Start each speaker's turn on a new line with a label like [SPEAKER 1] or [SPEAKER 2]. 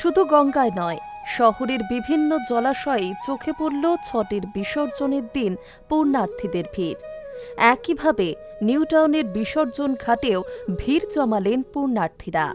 [SPEAKER 1] শুধু গঙ্গায় নয়, শহরের বিভিন্ন জলাশয়ে চোখে পড়ল ছটের বিসর্জনের দিন পূর্ণার্থীদের ভিড়। একইভাবে নিউটাউনের বিসর্জন ঘাটেও ভিড় জমালেন পুণ্যার্থীরা।